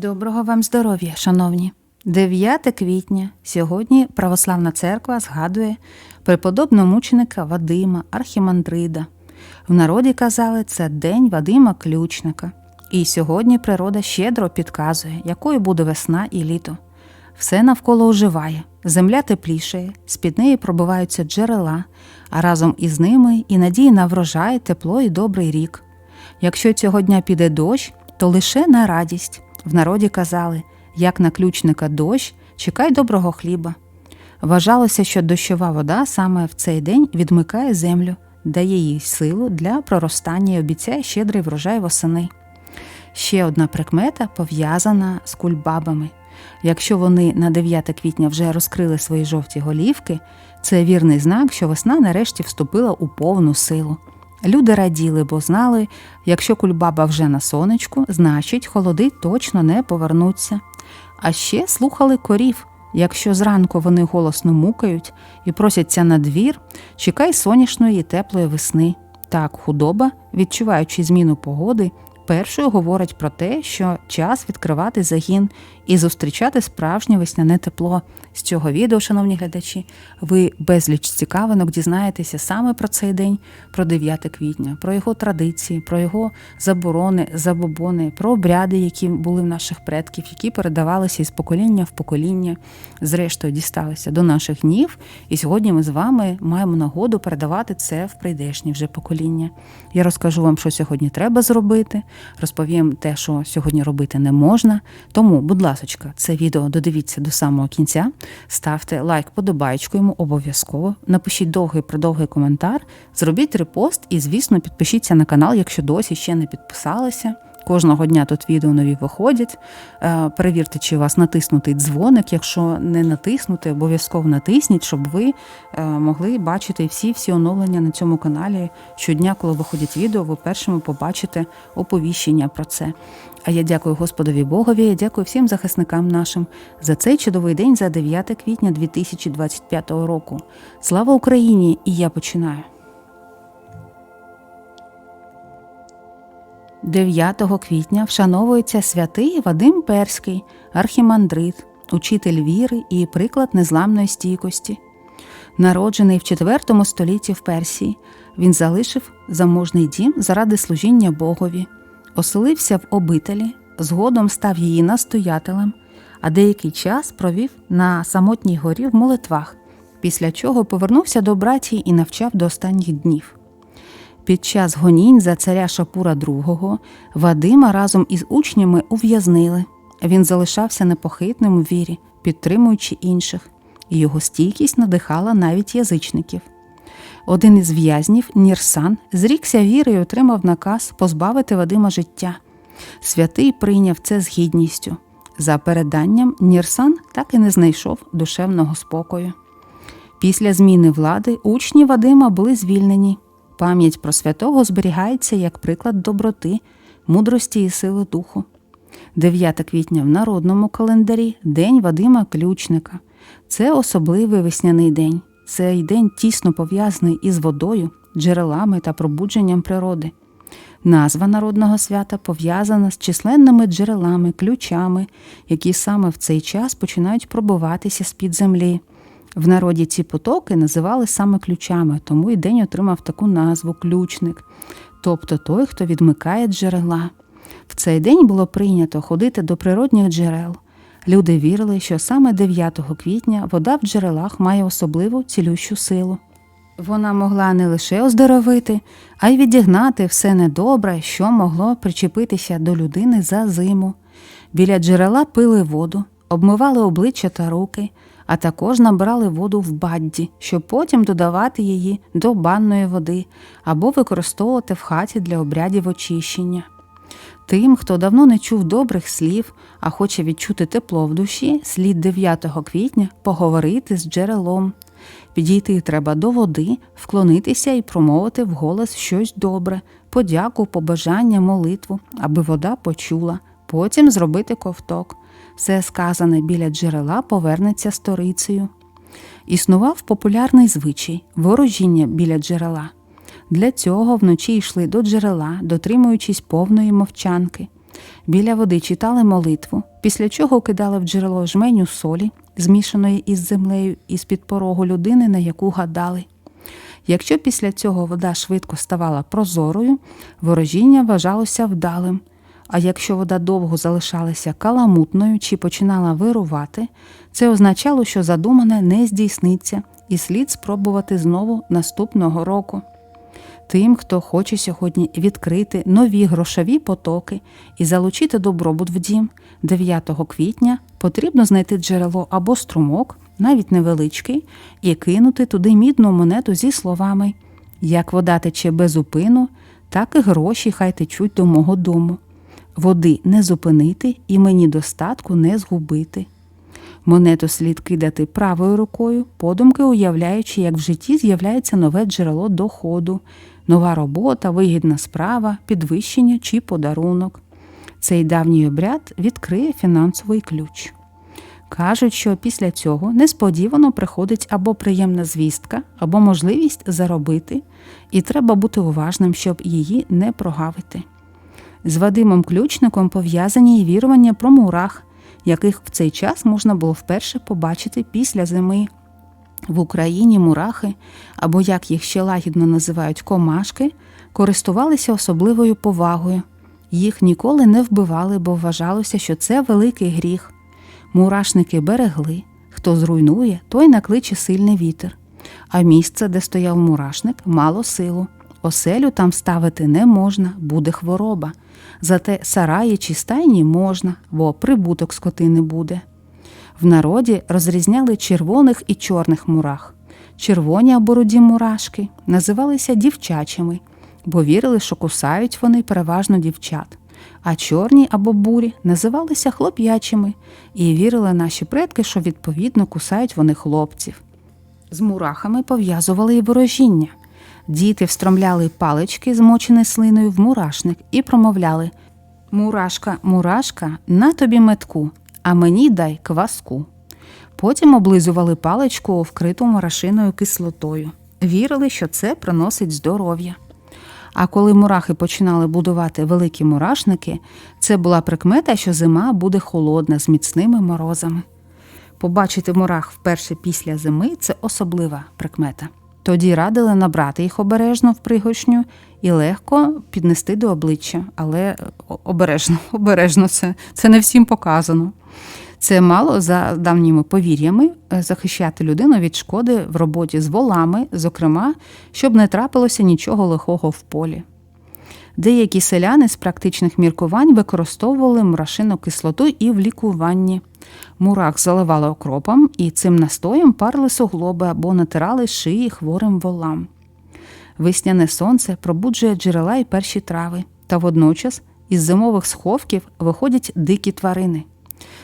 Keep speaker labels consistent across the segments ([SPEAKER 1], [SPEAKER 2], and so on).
[SPEAKER 1] Доброго вам здоров'я, шановні! 9 квітня. Сьогодні Православна церква згадує преподобного мученика Вадима Архімандрида. В народі казали, це День Вадима Ключника. І сьогодні природа щедро підказує, якою буде весна і літо. Все навколо оживає, земля теплішає, з-під неї пробиваються джерела, а разом із ними і надії на врожай, тепло і добрий рік. Якщо цього дня піде дощ, то лише на радість. В народі казали, як на ключника дощ, чекай доброго хліба. Вважалося, що дощова вода саме в цей день відмикає землю, дає їй силу для проростання і обіцяє щедрий врожай восени. Ще одна прикмета пов'язана з кульбабами. Якщо вони на 9 квітня вже розкрили свої жовті голівки, це вірний знак, що весна нарешті вступила у повну силу. Люди раділи, бо знали, якщо кульбаба вже на сонечку, значить холоди точно не повернуться. А ще слухали корів. Якщо зранку вони голосно мукають і просяться на двір, чекай сонячної і теплої весни. Так худоба, відчуваючи зміну погоди, першою говорить про те, що час відкривати загін і зустрічати справжнє весняне тепло. З цього відео, шановні глядачі, ви безліч цікавинок дізнаєтеся саме про цей день, про 9 квітня, про його традиції, про його заборони, забобони, про обряди, які були в наших предків, які передавалися із покоління в покоління, зрештою дісталися до наших днів. І сьогодні ми з вами маємо нагоду передавати це в прийдешні вже покоління. Я розкажу вам, що сьогодні треба зробити, розповім те, що сьогодні робити не можна. Тому, будь ласка, це відео додивіться до самого кінця. Ставте лайк, подобаєчку йому обов'язково. Напишіть довгий продовгий коментар, зробіть репост і, звісно, підпишіться на канал, якщо досі ще не підписалися. Кожного дня тут відео нові виходять. Е, Перевірте, чи у вас натиснутий дзвоник. Якщо не натиснути, обов'язково натисніть, щоб ви е, могли бачити всі всі оновлення на цьому каналі. Щодня, коли виходять відео, ви першими побачите оповіщення про це. А я дякую Господові Богові, я дякую всім захисникам нашим за цей чудовий день за 9 квітня 2025 року. Слава Україні! І я починаю. 9 квітня вшановується святий Вадим Перський, архімандрит, учитель віри і приклад незламної стійкості. Народжений в IV столітті в Персії, він залишив заможний дім заради служіння Богові, оселився в обителі, згодом став її настоятелем, а деякий час провів на самотній горі в молитвах, після чого повернувся до братії і навчав до останніх днів. Під час гонінь за царя Шапура II Вадима разом із учнями ув'язнили. Він залишався непохитним у вірі, підтримуючи інших, і його стійкість надихала навіть язичників. Один із в'язнів, Нірсан, зрікся віри і отримав наказ позбавити Вадима життя. Святий прийняв це з гідністю. За переданням, Нірсан так і не знайшов душевного спокою. Після зміни влади учні Вадима були звільнені. Пам'ять про святого зберігається як приклад доброти, мудрості і сили духу. 9 квітня в народному календарі День Вадима Ключника. Це особливий весняний день. Цей день тісно пов'язаний із водою, джерелами та пробудженням природи. Назва народного свята пов'язана з численними джерелами, ключами, які саме в цей час починають пробиватися з-під землі. В народі ці потоки називали саме ключами, тому і день отримав таку назву ключник, тобто той, хто відмикає джерела. В цей день було прийнято ходити до природних джерел. Люди вірили, що саме 9 квітня вода в джерелах має особливу цілющу силу. Вона могла не лише оздоровити, а й відігнати все недобре, що могло причепитися до людини за зиму. Біля джерела пили воду, обмивали обличчя та руки, а також набрали воду в бадді, щоб потім додавати її до банної води або використовувати в хаті для обрядів очищення. Тим, хто давно не чув добрих слів, а хоче відчути тепло в душі, слід 9 квітня поговорити з джерелом. Підійти треба до води, вклонитися і промовити вголос щось добре, подяку, побажання, молитву, аби вода почула, потім зробити ковток. Все сказане біля джерела повернеться сторицею. Існував популярний звичай ворожіння біля джерела. Для цього вночі йшли до джерела, дотримуючись повної мовчанки. Біля води читали молитву, після чого кидали в джерело жменю солі, змішаної із землею із під порогу людини, на яку гадали. Якщо після цього вода швидко ставала прозорою, ворожіння вважалося вдалим. А якщо вода довго залишалася каламутною чи починала вирувати, це означало, що задумане не здійсниться, і слід спробувати знову наступного року. Тим, хто хоче сьогодні відкрити нові грошові потоки і залучити добробут в дім, 9 квітня потрібно знайти джерело або струмок, навіть невеличкий, і кинути туди мідну монету зі словами Як вода тече без упину, так і гроші хай течуть до мого дому. Води не зупинити і мені достатку не згубити. Монету слід кидати правою рукою, подумки уявляючи, як в житті з'являється нове джерело доходу, нова робота, вигідна справа, підвищення чи подарунок. Цей давній обряд відкриє фінансовий ключ. Кажуть, що після цього несподівано приходить або приємна звістка, або можливість заробити, і треба бути уважним, щоб її не прогавити. З Вадимом Ключником пов'язані й вірування про мурах, яких в цей час можна було вперше побачити після зими. В Україні мурахи, або як їх ще лагідно називають комашки, користувалися особливою повагою. Їх ніколи не вбивали, бо вважалося, що це великий гріх. Мурашники берегли, хто зруйнує, той накличе сильний вітер. А місце, де стояв мурашник, мало силу. Оселю там ставити не можна, буде хвороба. Зате сараї чи стайні можна, бо прибуток скотини буде. В народі розрізняли червоних і чорних мурах. Червоні або руді мурашки називалися дівчачими, бо вірили, що кусають вони переважно дівчат, а чорні або бурі називалися хлоп'ячими, і вірили наші предки, що відповідно кусають вони хлопців. З мурахами пов'язували і ворожіння. Діти встромляли палички, змочені слиною в мурашник, і промовляли Мурашка, мурашка, на тобі метку, а мені дай кваску. Потім облизували паличку, вкриту мурашиною кислотою. Вірили, що це приносить здоров'я. А коли мурахи починали будувати великі мурашники, це була прикмета, що зима буде холодна з міцними морозами. Побачити мурах вперше після зими це особлива прикмета. Тоді радили набрати їх обережно в пригоршню і легко піднести до обличчя, але обережно, обережно це, це не всім показано. Це мало за давніми повір'ями захищати людину від шкоди в роботі з волами, зокрема, щоб не трапилося нічого лихого в полі. Деякі селяни з практичних міркувань використовували мурашину кислоту і в лікуванні. Мурах заливали окропом і цим настоєм парили суглоби або натирали шиї хворим волам. Весняне сонце пробуджує джерела і перші трави, та водночас із зимових сховків виходять дикі тварини.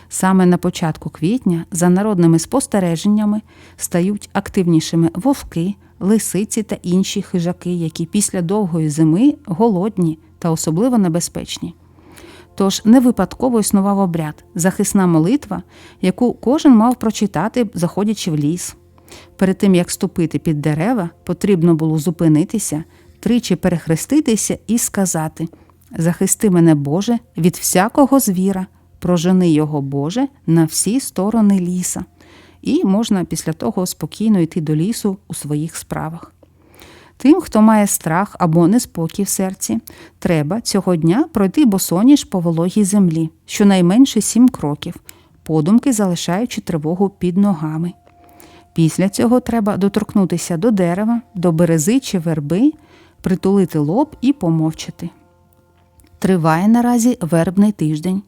[SPEAKER 1] Саме на початку квітня, за народними спостереженнями, стають активнішими вовки, лисиці та інші хижаки, які після довгої зими голодні та особливо небезпечні. Тож не випадково існував обряд, захисна молитва, яку кожен мав прочитати, заходячи в ліс. Перед тим як ступити під дерева, потрібно було зупинитися, тричі перехреститися і сказати: Захисти мене, Боже, від всякого звіра, прожени його, Боже, на всі сторони ліса. І можна після того спокійно йти до лісу у своїх справах. Тим, хто має страх або неспокій в серці, треба цього дня пройти босоніж по вологій землі, щонайменше сім кроків, подумки залишаючи тривогу під ногами. Після цього треба доторкнутися до дерева, до берези чи верби, притулити лоб і помовчати. Триває наразі вербний тиждень,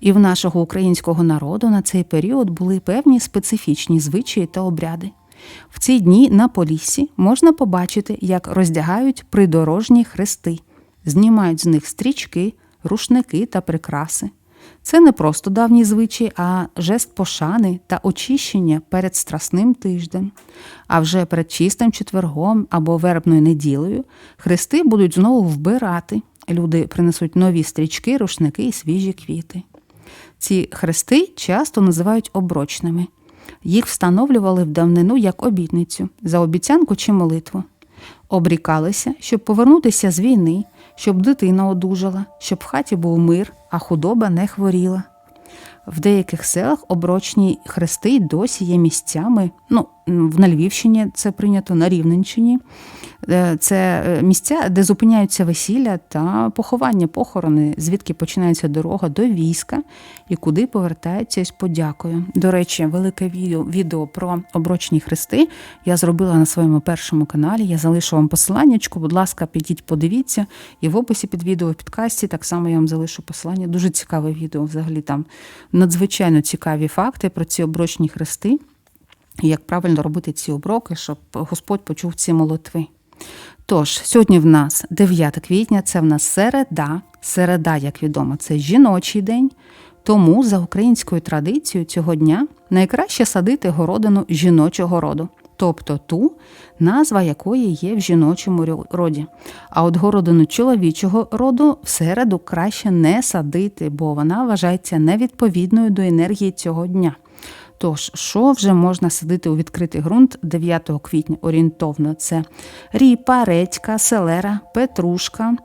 [SPEAKER 1] і в нашого українського народу на цей період були певні специфічні звичаї та обряди. В ці дні на поліссі можна побачити, як роздягають придорожні хрести, знімають з них стрічки, рушники та прикраси. Це не просто давні звичай, а жест пошани та очищення перед страсним тиждем. А вже перед чистим четвергом або вербною неділею хрести будуть знову вбирати. Люди принесуть нові стрічки, рушники і свіжі квіти. Ці хрести часто називають оброчними. Їх встановлювали в давнину як обітницю за обіцянку чи молитву. Обрікалися, щоб повернутися з війни, щоб дитина одужала, щоб в хаті був мир, а худоба не хворіла. В деяких селах оброчні хрести досі є місцями. Ну, на Львівщині це прийнято на Рівненщині. Е, Це е, місця, де зупиняються весілля та поховання, похорони, звідки починається дорога до війська і куди повертаються із подякою. До речі, велике відео про оброчні хрести я зробила на своєму першому каналі. Я залишу вам посиланнячку. Будь ласка, підіть, подивіться. І в описі під відео в підкасті так само я вам залишу посилання. Дуже цікаве відео. Взагалі там надзвичайно цікаві факти про ці оброчні хрести і як правильно робити ці оброки, щоб Господь почув ці молитви. Тож, сьогодні в нас 9 квітня, це в нас середа. Середа, як відомо, це жіночий день. Тому за українською традицією цього дня найкраще садити городину жіночого роду, тобто ту, назва якої є в жіночому роді. А от городину чоловічого роду в середу краще не садити, бо вона вважається невідповідною до енергії цього дня. Тож, що вже можна садити у відкритий ґрунт 9 квітня орієнтовно? Це ріпа, редька, селера, петрушка.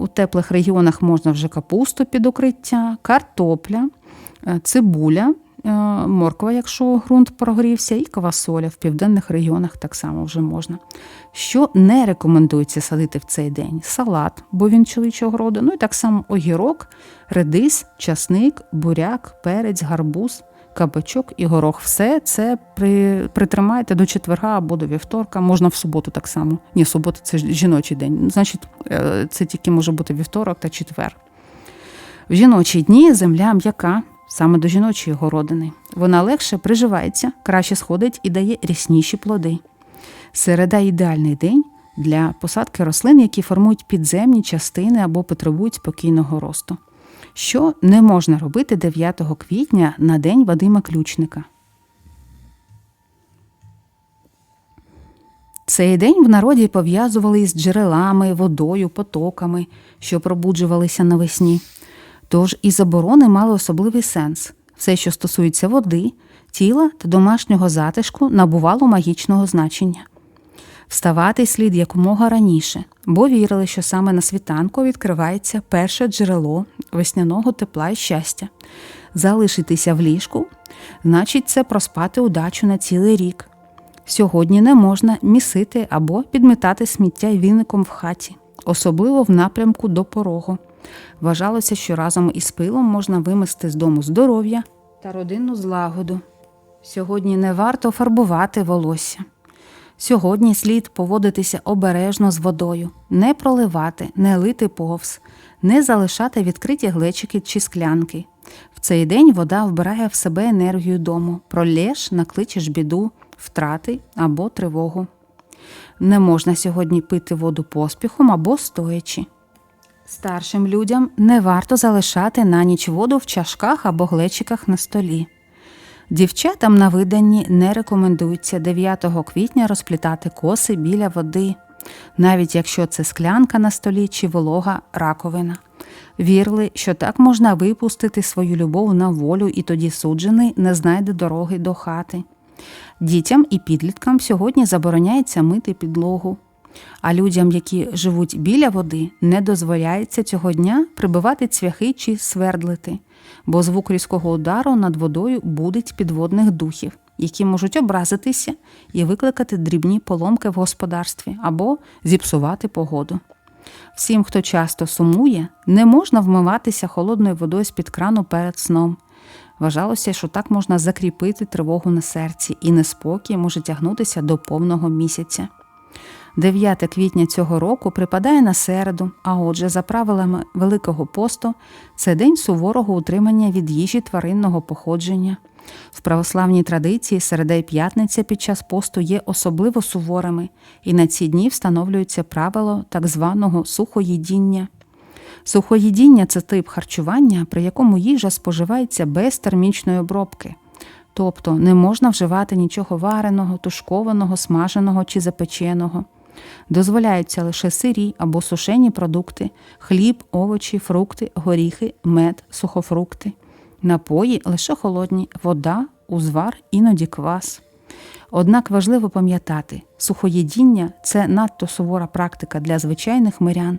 [SPEAKER 1] У теплих регіонах можна вже капусту під укриття, картопля, е, цибуля, морква, якщо ґрунт прогрівся, і квасоля. В південних регіонах так само вже можна. Що не рекомендується садити в цей день? Салат, бо він чоловічого роду. Ну і так само огірок, редис, часник, буряк, перець, гарбуз кабачок і горох. Все це при, притримайте до четверга або до вівторка. Можна в суботу так само. Ні, субота це жіночий день. Значить, е, це тільки може бути вівторок та четвер. В жіночі дні земля м'яка, саме до жіночої городини. Вона легше приживається, краще сходить і дає рясніші плоди. Середа ідеальний день для посадки рослин, які формують підземні частини або потребують спокійного росту. Що не можна робити 9 квітня на день Вадима Ключника? Цей день в народі пов'язували із джерелами, водою, потоками, що пробуджувалися навесні. Тож і заборони мали особливий сенс. Все, що стосується води, тіла та домашнього затишку, набувало магічного значення. Вставати слід якомога раніше, бо вірили, що саме на світанку відкривається перше джерело весняного тепла і щастя. Залишитися в ліжку значить це проспати удачу на цілий рік. Сьогодні не можна місити або підмітати сміття віником в хаті, особливо в напрямку до порогу. Вважалося, що разом із пилом можна вимести з дому здоров'я та родинну злагоду. Сьогодні не варто фарбувати волосся. Сьогодні слід поводитися обережно з водою, не проливати, не лити повз, не залишати відкриті глечики чи склянки. В цей день вода вбирає в себе енергію дому, пролєш, накличеш біду, втрати або тривогу. Не можна сьогодні пити воду поспіхом або стоячи. Старшим людям не варто залишати на ніч воду в чашках або глечиках на столі. Дівчатам на виданні не рекомендується 9 квітня розплітати коси біля води, навіть якщо це склянка на столі чи волога раковина. Вірили, що так можна випустити свою любов на волю, і тоді суджений не знайде дороги до хати. Дітям і підліткам сьогодні забороняється мити підлогу. А людям, які живуть біля води, не дозволяється цього дня прибивати цвяхи чи свердлити, бо звук різкого удару над водою будить підводних духів, які можуть образитися і викликати дрібні поломки в господарстві або зіпсувати погоду. Всім, хто часто сумує, не можна вмиватися холодною водою з-під крану перед сном. Вважалося, що так можна закріпити тривогу на серці, і неспокій може тягнутися до повного місяця. 9 квітня цього року припадає на середу, а отже, за правилами Великого посту, це день суворого утримання від їжі тваринного походження. В православній традиції середа і п'ятниця під час посту є особливо суворими, і на ці дні встановлюється правило так званого сухоїдіння. Сухоїдіння це тип харчування, при якому їжа споживається без термічної обробки. Тобто не можна вживати нічого вареного, тушкованого, смаженого чи запеченого. Дозволяються лише сирі або сушені продукти, хліб, овочі, фрукти, горіхи, мед, сухофрукти. Напої лише холодні, вода, узвар, іноді квас. Однак важливо пам'ятати, сухоїдіння це надто сувора практика для звичайних мирян.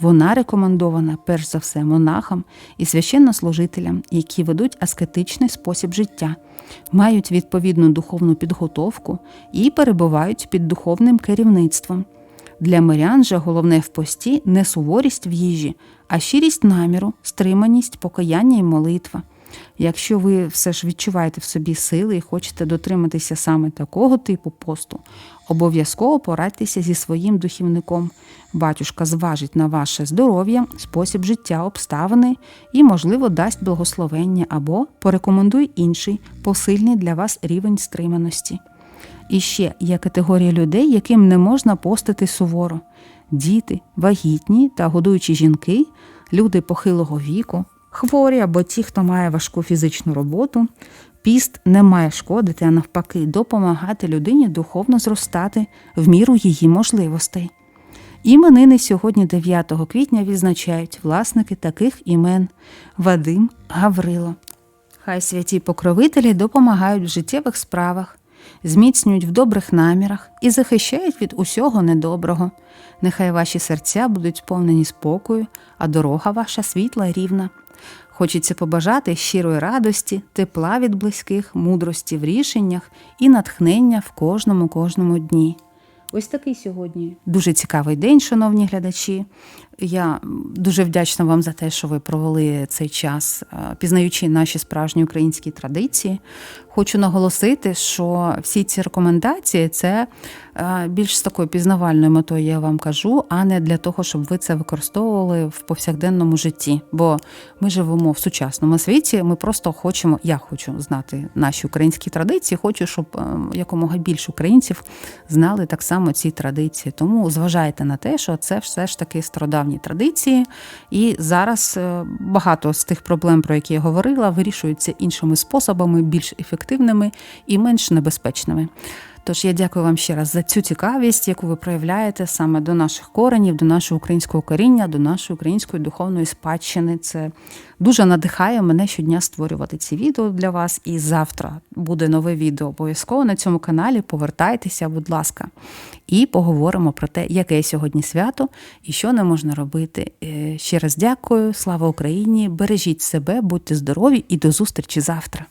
[SPEAKER 1] Вона рекомендована перш за все монахам і священнослужителям, які ведуть аскетичний спосіб життя, мають відповідну духовну підготовку і перебувають під духовним керівництвом. Для мирян же головне в пості не суворість в їжі, а щирість наміру, стриманість, покаяння і молитва. Якщо ви все ж відчуваєте в собі сили і хочете дотриматися саме такого типу посту, обов'язково порадьтеся зі своїм духівником. Батюшка зважить на ваше здоров'я, спосіб життя, обставини і, можливо, дасть благословення або порекомендує інший посильний для вас рівень стриманості. І ще є категорія людей, яким не можна постити суворо: діти, вагітні та годуючі жінки, люди похилого віку, хворі або ті, хто має важку фізичну роботу. Піст не має шкодити, а навпаки, допомагати людині духовно зростати в міру її можливостей. Іменини сьогодні, 9 квітня, відзначають власники таких імен Вадим Гаврило. Хай святі покровителі допомагають в життєвих справах, зміцнюють в добрих намірах і захищають від усього недоброго. Нехай ваші серця будуть сповнені спокою, а дорога ваша світла рівна. Хочеться побажати щирої радості, тепла від близьких, мудрості в рішеннях і натхнення в кожному кожному дні. Ось такий сьогодні дуже цікавий день, шановні глядачі. Я дуже вдячна вам за те, що ви провели цей час, е, пізнаючи наші справжні українські традиції. Хочу наголосити, що всі ці рекомендації це е, більш з такою пізнавальною метою, я вам кажу, а не для того, щоб ви це використовували в повсякденному житті. Бо ми живемо в сучасному світі. Ми просто хочемо, я хочу знати наші українські традиції. Хочу, щоб е, якомога більше українців знали так само ці традиції. Тому зважайте на те, що це все ж таки стародавні традиції, і зараз е, багато з тих проблем, про які я говорила, вирішуються іншими способами, більш ефективними і менш небезпечними. Тож я дякую вам ще раз за цю цікавість, яку ви проявляєте саме до наших коренів, до нашого українського коріння, до нашої української духовної спадщини. Це дуже надихає мене щодня створювати ці відео для вас. І завтра буде нове відео обов'язково на цьому каналі. Повертайтеся, будь ласка, і поговоримо про те, яке сьогодні свято і що не можна робити. Е, ще раз дякую, слава Україні! Бережіть себе, будьте здорові і до зустрічі завтра.